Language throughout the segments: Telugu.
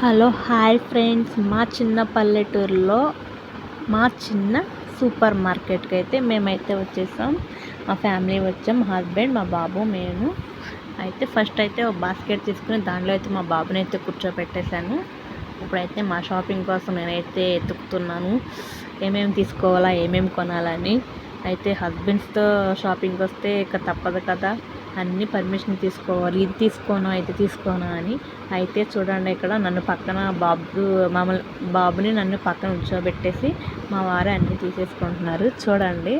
Hello hi friends. మా చిన్న పల్లెటూరులో మా చిన్న సూపర్ మార్కెట్కి అయితే మేమైతే వచ్చేసాం. మా ఫ్యామిలీ వచ్చాం. మా హస్బెండ్ మా బాబు మేము అయితే ఫస్ట్ అయితే ఒక బాస్కెట్ తీసుకుని దాంట్లో అయితే మా బాబుని అయితే కూర్చోపెట్టేశాను ఇప్పుడైతే మా షాపింగ్ కోసం నేనైతే ఎత్తుకుతున్నాను ఏమేమి తీసుకోవాలా ఏమేమి కొనాలని. అయితే హస్బెండ్స్తో షాపింగ్ వస్తే ఇక తప్పదు కదా. అన్ని పర్మిషన్ తీసుకోవాలి. ఇది తీసుకోను అయితే తీసుకోను అని అయితే చూడండి ఇక్కడ నన్ను పక్కన బాబు మమ్మల్ని బాబుని నన్ను పక్కన ఉంచోబెట్టేసి మా వారు అన్నీ తీసేసుకుంటున్నారు. చూడండి.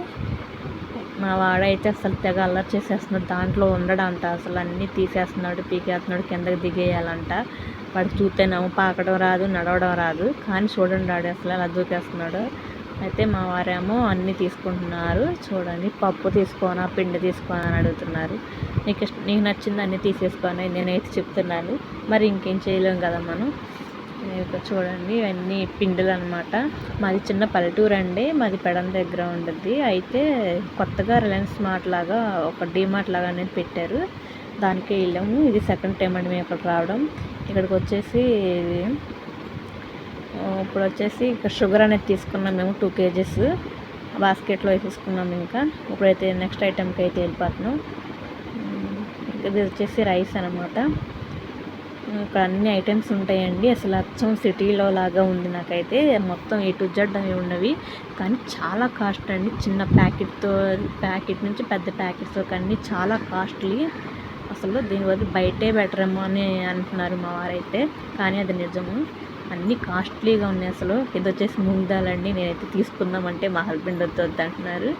మా వాడైతే అసలు తెగ అల్లరి చేసేస్తున్నాడు. దాంట్లో ఉండడంట. అసలు అన్నీ తీసేస్తున్నాడు పీకేస్తున్నాడు కిందకి దిగేయాలంట. వాడు చూస్తేనేమో పాకడం రాదు నడవడం రాదు. కానీ చూడండి వాడు అసలు అలా దూకేస్తున్నాడు. అయితే మా వారేమో అన్నీ తీసుకుంటున్నారు. చూడండి పప్పు తీసుకోనా పిండి తీసుకోనా అని అడుగుతున్నారు. నీకు ఇష్ట నీకు నచ్చింది అన్నీ తీసేసుకోనా? నేనైతే చెప్తున్నాను. మరి ఇంకేం చేయలేం కదా మనం. చూడండి ఇవన్నీ పిండిలు అనమాట మాది చిన్న పల్లెటూరు అండి. మాది పెడం దగ్గర ఉండద్ది. అయితే కొత్తగా రిలయన్స్ మార్ట్ లాగా ఒక డీమార్ట్ లాగా అనేది పెట్టారు. దానికే వెళ్ళాము. ఇది సెకండ్ టైం అండి మేము ఇక్కడికి రావడం. ఇక్కడికి వచ్చేసి ఇప్పుడు వచ్చేసి ఇక్కడ షుగర్ అనేది తీసుకున్నాం మేము టూ కేజెస్. బాస్కెట్లో వేసేసుకున్నాం ఇంకా. ఇప్పుడైతే నెక్స్ట్ ఐటెంకి అయితే వెళ్ళిపోతున్నాం. ఇది వచ్చేసి రైస్ అనమాట ఇక్కడ అన్ని ఐటమ్స్ ఉంటాయండి. అసలు అచ్చం సిటీలో లాగా ఉంది నాకైతే. మొత్తం ఏ టు జెడ్ అవి ఉన్నవి కానీ చాలా కాస్ట్ అండి. చిన్న ప్యాకెట్తో ప్యాకెట్ నుంచి పెద్ద ప్యాకెట్స్ కానీ చాలా కాస్ట్లీ. అసలు దీని బయటే బెటర్ ఏమో అని అంటున్నారు మా వారైతే. కానీ అది నిజము. అన్నీ కాస్ట్లీగా ఉన్నాయి అసలు. ఇది వచ్చేసి ముందాలండి. నేనైతే తీసుకుందామంటే మా హస్బెండ్ వద్దు అంటున్నారు.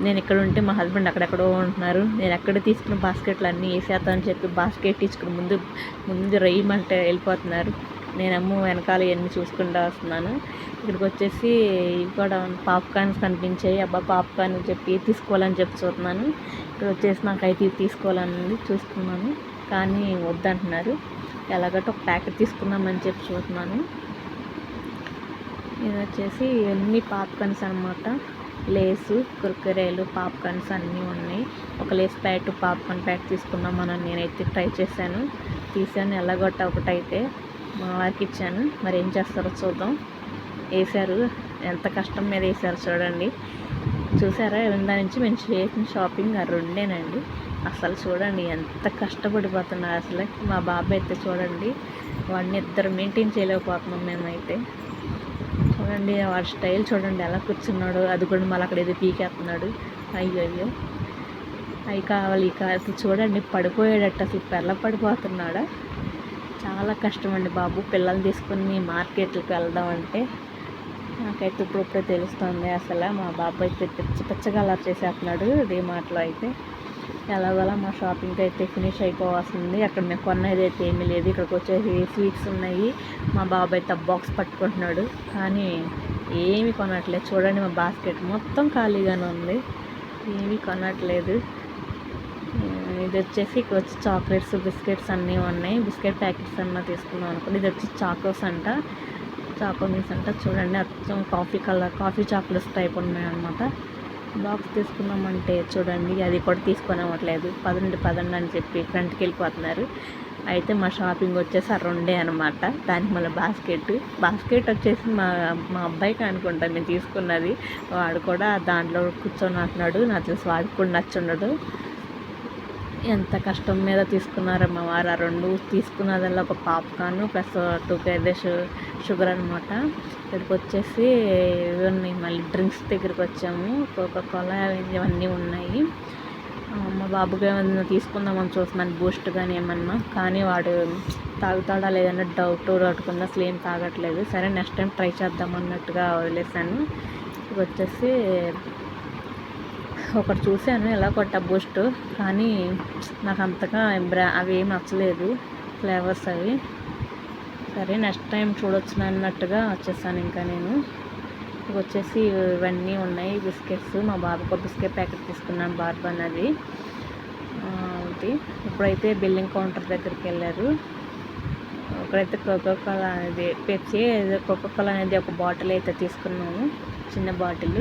నేను ఇక్కడ ఉంటే మా హస్బెండ్ అక్కడెక్కడో ఉంటున్నారు. నేను ఎక్కడ తీసుకున్న బాస్కెట్లు అన్నీ వేసేద్దామని చెప్పి బాస్కెట్ తీసుకుని ముందు ముందు రేయమంటే వెళ్ళిపోతున్నారు. నేనమ్మ వెనకాల ఇవన్నీ చూసుకుంటూ వస్తున్నాను. ఇక్కడికి వచ్చేసి కూడా పాప్కార్న్స్ కనిపించాయి. అబ్బా పాప్కార్న్ చెప్పి తీసుకోవాలని చెప్పి చూస్తున్నాను. ఇక్కడ వచ్చేసి నాకు అయితే తీసుకోవాలని చూస్తున్నాను కానీ వద్దంటున్నారు. ఎలాగట్టు ఒక ప్యాకెట్ తీసుకుందామని చెప్పి చూస్తున్నాను. ఇది వచ్చేసి ఇవన్నీ పాప్కార్న్స్ అనమాట లేసు కుర్కురేలు పాప్కార్న్స్ అన్నీ ఉన్నాయి. ఒక లేస్ ప్యాకెట్ పాప్కార్న్ ప్యాకెట్ తీసుకుందామని నేనైతే ట్రై చేశాను. తీసాను ఎలాగొట్ట ఒకటైతే మా వారికి ఇచ్చాను. మరి ఏం చేస్తారో చూద్దాం. వేసారు ఎంత కష్టం మీద వేసారు చూడండి. చూసారా? ఇందా నుంచి మేము చేసిన షాపింగ్ ఆ రెండేనండి. అసలు చూడండి ఎంత కష్టపడిపోతున్నారు అసలు. మా బాబాయ్ అయితే చూడండి వాడిని ఇద్దరు మెయింటైన్ చేయలేకపోతున్నాం మేమైతే. చూడండి వాడి స్టైల్ చూడండి ఎలా కూర్చున్నాడు. అది కూడా మళ్ళీ అక్కడ ఏదో పీకేస్తున్నాడు. అయ్యో అయ్యో అవి కావాలి ఇక అసలు చూడండి పడిపోయాడట అసలు పెళ్ళ పడిపోతున్నాడా? చాలా కష్టం అండి బాబు. పిల్లల్ని తీసుకుని మార్కెట్లకు వెళ్దామంటే నాకైతే ఇప్పుడు ఇప్పుడే తెలుస్తుంది అసలు. మా బాబు అయితే పిచ్చ పిచ్చగా అలా చేసేస్తున్నాడు డీమార్ట్లో అయితే. ఎలాగోలా మా షాపింగ్ అయితే ఫినిష్ అయిపోవాల్సింది. అక్కడ మేము కొన్నది అయితే ఏమీ లేదు. ఇక్కడికి వచ్చేసి స్వీట్స్ ఉన్నాయి. మా బాబాయ్ టబ్ బాక్స్ పట్టుకుంటున్నాడు. కానీ ఏమి కొనట్లేదు. చూడండి మా బాస్కెట్ మొత్తం ఖాళీగానే ఉంది. ఏమీ కొనట్లేదు. ఇది వచ్చేసి ఇక్కడ వచ్చి చాక్లెట్స్ బిస్కెట్స్ అన్నీ ఉన్నాయి. బిస్కెట్ ప్యాకెట్స్ అన్న తీసుకుందాం అనుకోండి ఇది వచ్చి చాకోస్ అంట. చాకోమీస్ అంట. చూడండి అచ్చం coffee colour coffee chocolates type ఉన్నాయి అనమాట బాక్స్ తీసుకున్నామంటే చూడండి అది కూడా తీసుకునేవట్లేదు. పదండి పదండి అని చెప్పి ఫ్రంట్కి వెళ్ళిపోతున్నారు. అయితే మా షాపింగ్ వచ్చేసి ఆ రెండే అనమాట దానికి మళ్ళీ బాస్కెట్. బాస్కెట్ వచ్చేసి మా మా అబ్బాయికి అనుకుంటా నేను తీసుకున్నది. వాడు కూడా దాంట్లో కూర్చొని అంటున్నాడు. నాకు తెలిసి వాడికి కూడా నచ్చున్నాడు ఎంత కష్టం మీద తీసుకున్నారమ్మ వారు? ఆ రెండు తీసుకున్నదల్లా ఒక popcorn plus two kgs sugar అనమాట ఇక్కడికి వచ్చేసి ఇవన్నీ మళ్ళీ డ్రింక్స్ దగ్గరికి వచ్చాము. కోకా కోలా ఇవన్నీ ఉన్నాయి. మా బాబుకి ఏమన్నా తీసుకుందామని చూస్తున్నాను. బూస్ట్ కానీ ఏమన్నా. కానీ వాడు తాగుతాడా లేదన్న డౌట్ పట్టుకున్న అసలు ఏం తాగట్లేదు. సరే నెక్స్ట్ టైం ట్రై చేద్దాం అన్నట్టుగా వదిలేసాను ఇక వచ్చేసి ఒకటి చూశాను ఎలా కొట్ట బూస్ట్. కానీ నాకు అంతగా బ్రా అవి ఏం నచ్చలేదు ఫ్లేవర్స్ అవి. సరే నెక్స్ట్ టైం చూడొచ్చు అన్నట్టుగా వచ్చేసాను ఇంకా నేను. వచ్చేసి ఇవన్నీ ఉన్నాయి బిస్కెట్స్. మా బాబుకు బిస్కెట్ ప్యాకెట్ తీసుకున్నాను బార్బన్ అది ఒకటి ఇప్పుడైతే బిల్లింగ్ కౌంటర్ దగ్గరికి వెళ్ళారు. ఇక్కడైతే కోకోకోలా అనేది పెప్సీ కోకోకోలా అనేది ఒక బాటిల్ అయితే తీసుకున్నాము చిన్న బాటిల్.